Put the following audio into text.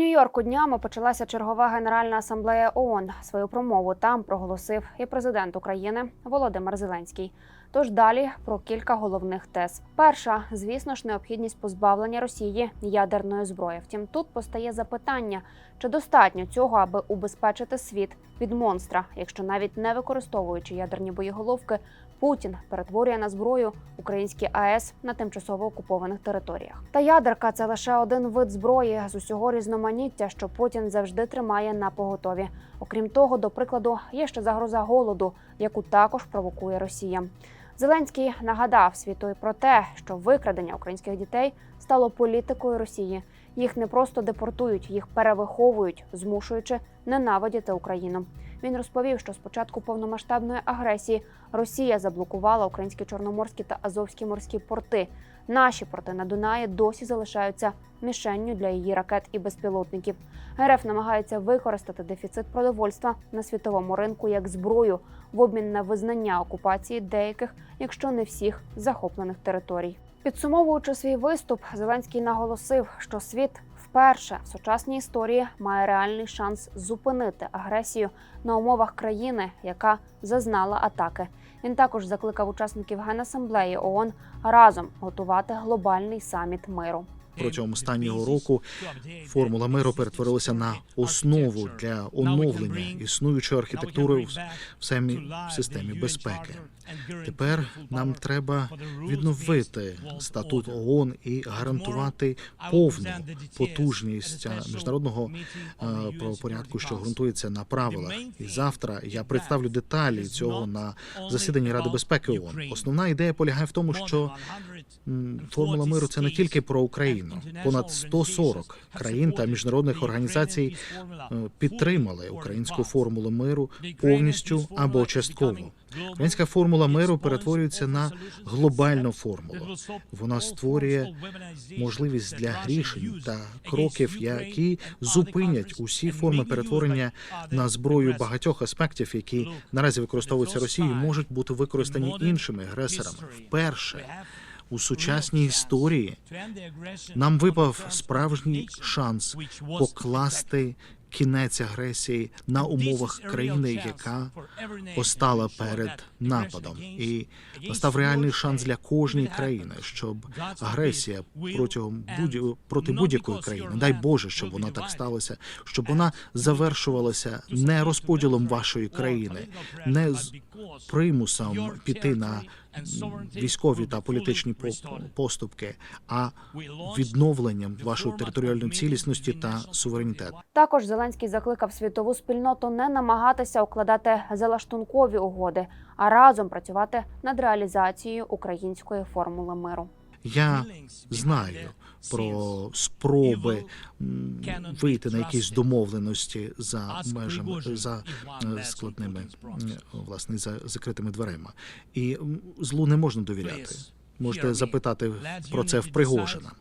Нью-Йорку днями почалася чергова генеральна асамблея ООН. Свою промову там проголосив і президент України Володимир Зеленський. Тож далі про кілька головних тез. Перша, звісно ж, необхідність позбавлення Росії ядерної зброї. Втім, тут постає запитання, чи достатньо цього, аби убезпечити світ від монстра, якщо навіть не використовуючи ядерні боєголовки, Путін перетворює на зброю українські АЕС на тимчасово окупованих територіях. Та ядерка це лише один вид зброї з усього різноманіття, що Путін завжди тримає на поготові. Окрім того, до прикладу, є ще загроза голоду, яку також провокує Росія. Зеленський нагадав світу і про те, що викрадення українських дітей стало політикою Росії. Їх не просто депортують, їх перевиховують, змушуючи ненавидіти Україну. Він розповів, що з початку повномасштабної агресії Росія заблокувала українські чорноморські та азовські морські порти. Наші порти на Дунаї досі залишаються мішенню для її ракет і безпілотників. РФ намагається використати дефіцит продовольства на світовому ринку як зброю в обмін на визнання окупації деяких, якщо не всіх, захоплених територій. Підсумовуючи свій виступ, Зеленський наголосив, що світ вперше в сучасній історії має реальний шанс зупинити агресію на умовах країни, яка зазнала атаки. Він також закликав учасників Генасамблеї ООН разом готувати глобальний саміт миру. Протягом останнього року формула миру перетворилася на основу для оновлення існуючої архітектури в самій системі безпеки. Тепер нам треба відновити статут ООН і гарантувати повну потужність е, міжнародного е, правопорядку, що ґрунтується на правилах. І завтра я представлю деталі цього на засіданні Ради безпеки ООН. Основна ідея полягає в тому, що формула миру це не тільки про Україну. Понад 140 країн та міжнародних організацій е, підтримали українську формулу миру повністю або частково. Українська формула миру перетворюється на глобальну формулу. Вона створює можливість для рішень та кроків, які зупинять усі форми перетворення на зброю багатьох аспектів, які наразі використовуються Росією, можуть бути використані іншими агресорами. Вперше у сучасній історії. Нам випав справжній шанс покласти кінець агресії на умовах країни, яка постала перед нападом, і настав реальний шанс для кожної країни, щоб агресія протягом будь проти будь-якої країни, дай Боже, щоб вона так сталося, щоб вона завершувалася не розподілом вашої країни, не примусом піти на військові та політичні поступки, а відновленням вашої територіальної цілісності та суверенітету. Також Зеленський закликав світову спільноту не намагатися укладати залаштункові угоди, а разом працювати над реалізацією української формули миру. Я знаю про спроби вийти на якісь домовленості за межами за е, складними власне за закритими дверима, і злу не можна довіряти. Можете запитати про це в Пригожина.